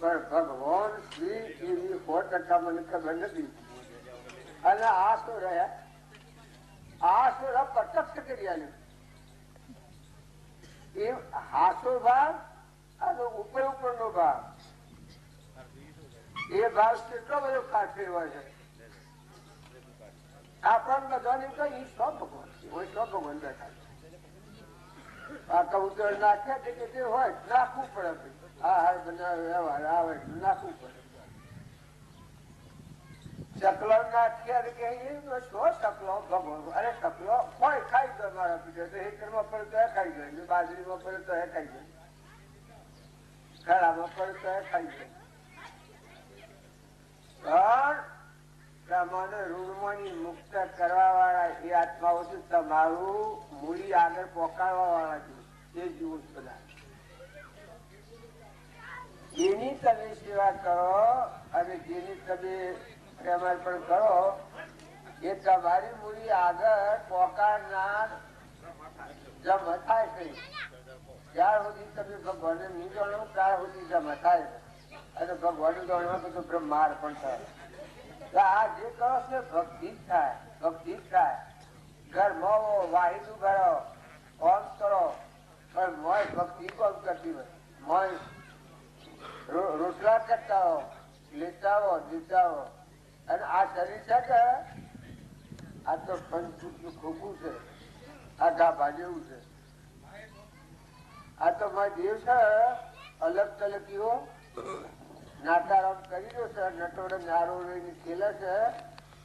ભગવાન શ્રી એવી સો ટકા મને ખબર નથી. અને આ શું રહ્યા આ શું પ્રત્યક્ષ કર્યા એ હાસો ભાગ અને ઉપર ઉપર નો ભાગ એ ભાગ કેટલો બધો કાઠી હોય છે. આપણને બધાને તો એ સો ભગવાન. હોય સો ભગવાન બેઠા આ કબૂતર નાખે કે તે હોય નાખવું પડે. પછી. આ વ્યવહાર આવે નાખવું પડે ચકલો નાખ્યા તો તો સો ભગવાન, અરે ચકલો, કોઈ ખાઈ ગયો મારા પીછે, તો હેકરમાં પડે તો ખાઈ ગયો બાજરીમાં પડે તો ખાઈ ગયો ખરામાં પડે તો ખાઈ ગયો પણ તમને ઋણમાંથી મુક્ત કરવા વાળા એ આત્માઓ છે તમારું મૂડી આગળ પોકાળવા વાળા છે એ જુઓ બધા તમે સેવા કરો અને જેની તમે સમર્પણ કરો, એ તમારી મૂડી આગળ પોકારના જમ થાય છે જ્યાં સુધી તમે ભગવાનને નહીં જાણો ત્યાર સુધી જમ થાય અને ભગવાન જાણવા તો બ્રહ્માર પણ થાય આ જે કરો છે ભક્તિ થાય ભક્તિ થાય. ઘરમાં વાહિદું કરો ઓમ કરો. પણ મોય ભક્તિ કોમ કરતી હોય? મોય રોટલા કરતા હો લેતા હો દેતા હો અને આ શરીર છે કે આ તો પંચફૂટનું ખોખું છે. આ ગાભા જેવું છે. આ તો મારા દેવ છે, અલગ તલકીઓ. નાતારામ કરી દો છે નટોડે નારો ખેલે છે.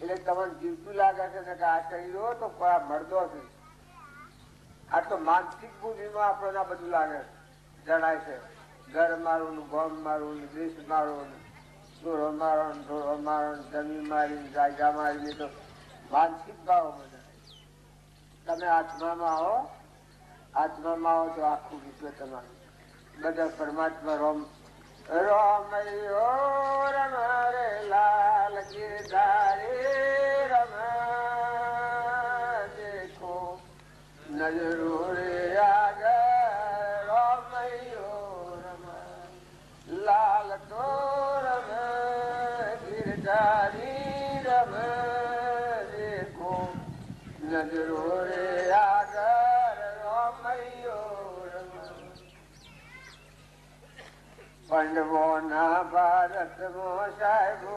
એટલે તમને જીવતું લાગે છે ને કે આ શરીરો તો કોઈ આ મરદો છે આ તો માનસિક બુદ્ધિમાં આપણને બધું લાગે છે. જણાય છે. ઘર મારું ને ગોમ મારું ને દેશ મારું ને ચોરો મારો ને ઢોરો મારો ને જમીન મારી, જાયગા મારી તો માનસિક ભાવો બધા. તમે આત્મામાં આવો આત્મામાં આવો તો આખું વિશ્વ તમારું. બધા પરમાત્મા રોમ રમયો રમ રે લાલ કે રમ દેખો. નજરો ગિરધારી રમ દેખો નજરો રે આગળ રમયો રમ પંડવો ના ભારત મો સાહેબો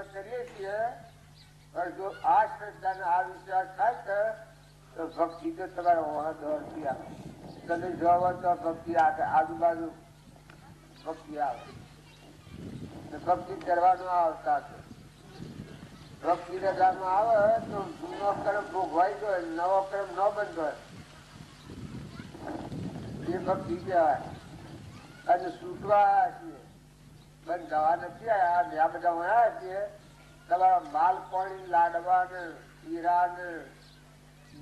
આપણે કરીએ છીએ. પણ જો આ શ્રદ્ધા ને આ વિશ્વાસ થાય છે, તો ભક્તિ તો તમારે ઓળખ દોડતી આવે. તમે જોવો તો ભક્તિ આવે, આજુબાજુ ભક્તિ આવે. ભક્તિ કરવાનો આવતા છે. ભક્તિ રજામાં આવે તો જૂનો કર્મ ભોગવાઈ ગયો નવો કર્મ ન બંધ એ ભક્તિ કહેવાય. અને છૂટવા આવ્યા જવા નથી જ્યાં બધા વયા છીએ. તમારા માલ પાણી લાડવા ને હીરા ને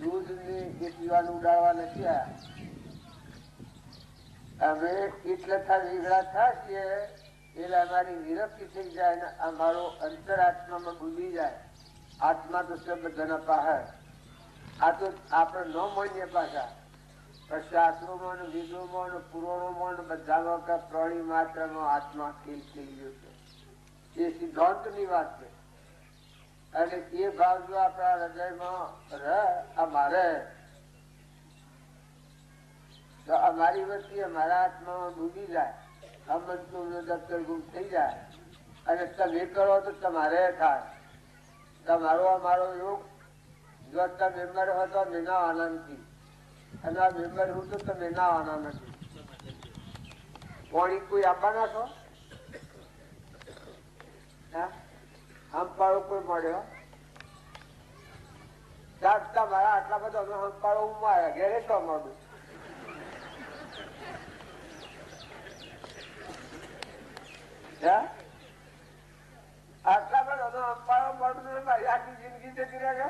દૂધ ને એ પીવાનું ઉડાડવા નથી આવ્યા અમે એટલે થાય વીગડા થાય છીએ. એટલે અમારી વિરક્તિ થઈ જાય ને અમારો અંતરાત્મામાં ડૂબી જાય. આત્મા તો છે બધાના પાસે. આ તો આપણે ન માનીએ પાછા. અને એ ભાવ જો આપણા હૃદયમાં રહે, અમારે અમારી વસ્તી અમારા આત્મામાં ડૂબી જાય. અમતનું દફતર ગુમ થઈ જાય. અને તમે કરો તો તમારે થાય. તમારો અમારો યોગ. જો તમે મેમ્બર હતો મેના આનંદથી. અને મેમ્બર હું તો તમે ના આવવાના નથી. પોણી કોઈ આપવાના છો હંપાળો કોઈ મળ્યો? તમારા આટલા બધા અમે હંપાળો હું માર્યા ઘેરે તો મળું આટલા બધા અમે હંપાળો મળું આખી જિંદગી જતી રહે કે?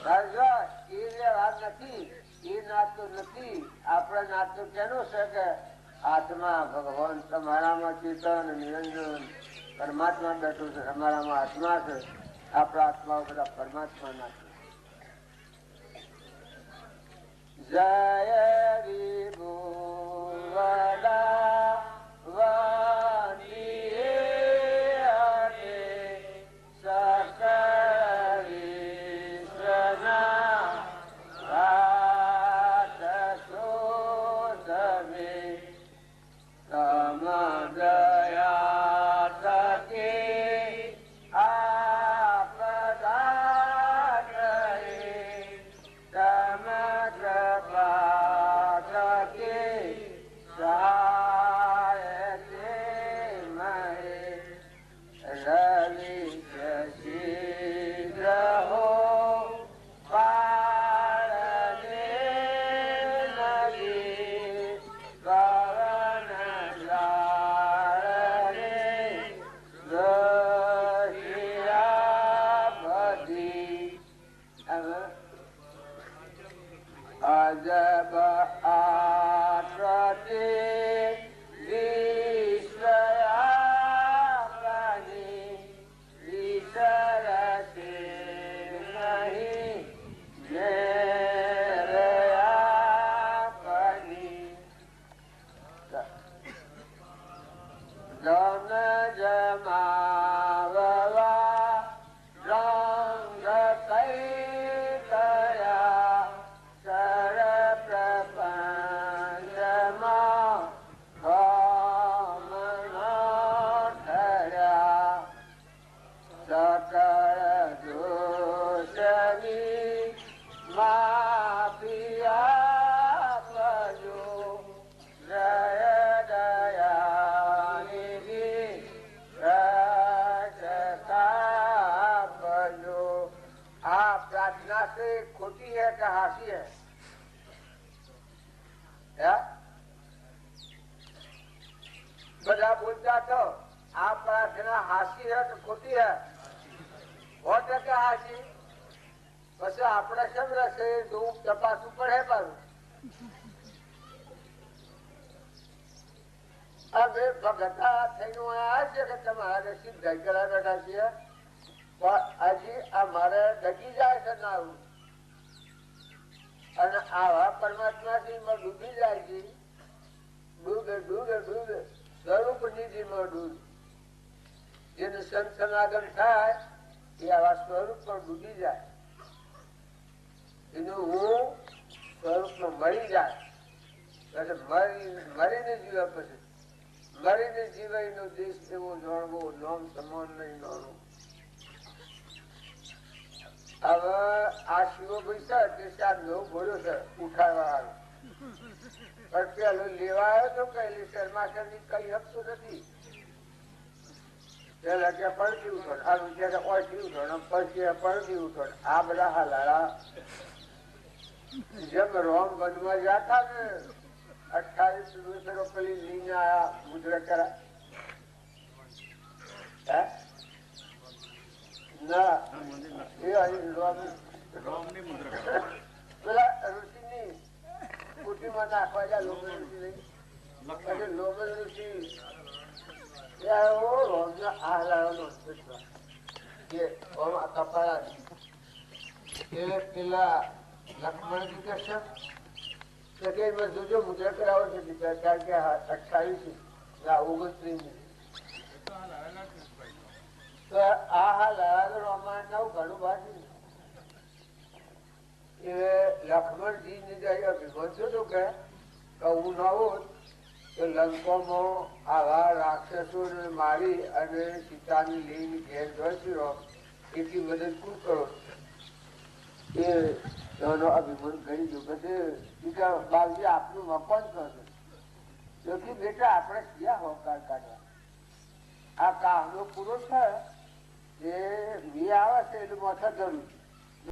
સાહેબ જો, એ જે વાત નથી. એ નાતો નથી. આપણા નાતો કેનો છે કે આત્મા ભગવાન તમારામાં ચેતન, નિરંજન, પરમાત્મા બેઠું છે. તમારામાં આત્મા છે. આપણા આત્માઓ બધા પરમાત્મા ના છે. જય Ajaba. આ પ્રાર્થના से खोटी है कि हासी है હે? બધા બોલતા તો આ પ્રાર્થના હાસી હે કે ખોટી હે સો ટકા હાસી પછી આપણે કેમ રહેશે જોવું તપાસવું પડે પાછું હવે ભગતા થઈને આવ્યા છે કે તમારે સિદ્ધ કરા બેઠા છીએ હજી આ મારે ડગી જાય છે નાવું અને આવા પરમાત્મા થી ડૂબી જાય છે. ડૂબે ડૂબે ડૂબે. સ્વરૂપ નિધિમાં ડૂબ. જેને સંત સમાગમ થાય, એ આવા સ્વરૂપમાં ડૂબી જાય. એનું હું સ્વરૂપમાં મળી જાય. એટલે મરીને જીવા પછી. મરીને જીવાયનો દેશ એવો જાણવો, નામ સમાન નહીં જાણવું હવે આ શિવો પૈસા તે ચાર બોલ્યો છે ઉઠાડવા હારું પણ આવ્યો તો કઈ શર્માસરની કઈ શકતું નથી. પેલા કે પડતી ઉઠોડ આ વિચારે ઓછી ઉઠોડ પછી જેમ રોમ બનવા જાતા ને, અઠાવીસ રૂપિયા પેલી લઈને આયા મુદ્રા કરા હે? ના. એ અહીં રોમ પેલા ઋષિની કુટીમાં નાખવા લોમન ઋષિ લોમન ઋષિ. રોમના પેલા લક્ષ્મણજી કે છે તો કે જોજો મુદ્રા કરાવો છે બીજા કારણ કે અઠાવીસ ઓગણત્રીસ આ હાલ રોમાન નવ ઘણું બાકી એ લક્ષ્મણજી મારી અને સીતાની લઈને ઘેર જોઈશું એટલી મદદ શું કરો? એ એનો અભિમાન કરી દો. પછી બીજા બાબજી આપનું મકાન કરશે જોકી બેટા, આપણે ક્યાં હોકાર કાઢવા? આ કામનો પૂરો થાય એ વી આવે છે એટલે માથા જરૂર